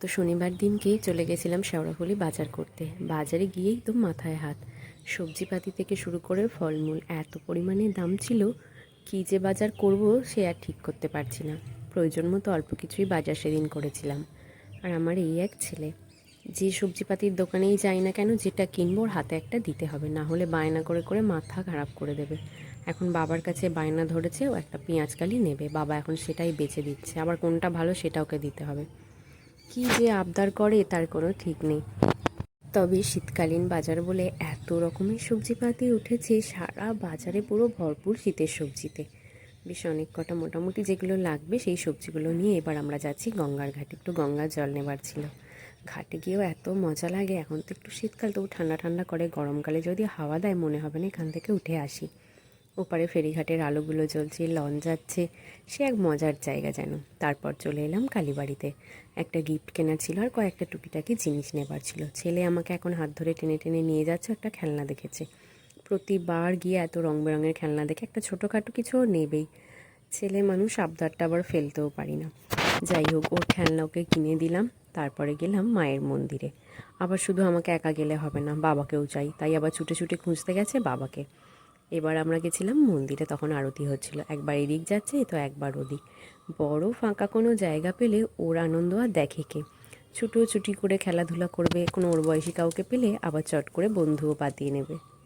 তো শনিবার দিনকে চলে গেছিলাম শেওড়াফুলি বাজার করতে। বাজারে গিয়েই তো মাথায় হাত। সবজিপাতি থেকে শুরু করে ফলমূল এত পরিমাণে দাম ছিল, কী যে বাজার করব সে আর ঠিক করতে পারছি না। প্রয়োজন মতো অল্প কিছুই বাজার সেদিন করেছিলাম। আর আমার এই এক ছেলে, যে সবজিপাতির দোকানেই যাই না কেন যেটা কিনবো ওর হাতে একটা দিতে হবে, না হলে বায়না করে করে মাথা খারাপ করে দেবে। এখন বাবার কাছে বায়না ধরেছে, ও একটা পেঁয়াজ কালি নেবে, বাবা এখন সেটাই বেছে দিচ্ছে, আবার কোনটা ভালো সেটা ওকে দিতে হবে। কি যে আবদার করে তার কোনো ঠিক নেই। তবে শীতকালীন বাজার বলে এত রকমের সবজিপাতি উঠেছে, সারা বাজারে পুরো ভরপুর শীতের সবজিতে। বেশ অনেক কটা মোটামুটি যেগুলো লাগবে সেই সবজিগুলো নিয়ে এবার আমরা যাচ্ছি গঙ্গার ঘাটে। একটু গঙ্গার জল নেবার ছিল। ঘাটে গিয়েও এত মজা লাগে, এখন তো একটু শীতকাল, তবু ঠান্ডা ঠান্ডা করে গরমকালে যদি হাওয়া দেয় মনে হবে না এখান থেকে উঠে আসি। ওপারে ফেরিঘাটের আলোগুলো জ্বলছে, লন যাচ্ছে। সে এক মজার জায়গা যেন। তারপর চলে এলাম কালীবাড়িতে। একটা গিফট কেনা ছিল আর কয়েকটা টুকিটাকি জিনিস নেবার ছিল। ছেলে আমাকে এখন হাত ধরে টেনে টেনে নিয়ে যাচ্ছে, একটা খেলনা দেখেছে। প্রতিবার গিয়ে এত রং বেরঙের খেলনা দেখে একটা ছোটোখাটো কিছু ও নেবেই। ছেলে মানুষ আবদারটা আবার ফেলতেও পারি না। যাই হোক, ওর খেলনা ওকে কিনে দিলাম। তারপরে গেলাম মায়ের মন্দিরে। আবার শুধু আমাকে একা গেলে হবে না, বাবাকেও চাই। তাই আবার ছুটে ছুটে খুঁজতে গেছে বাবাকে। এবার আমরা গেছিলাম মন্দিরে, তখন আরতি হচ্ছিল। একবার এদিক যাচ্ছে, তো একবার ওদিক। বড় ফাঁকা কোনো জায়গা পেলে ওর আনন্দ আর দেখে কে? ছুটোছুটি করে খেলাধুলা করবে, কোনো ওর বয়সী কাউকে পেলে আবার চট করে বন্ধুও পাতিয়ে নেবে।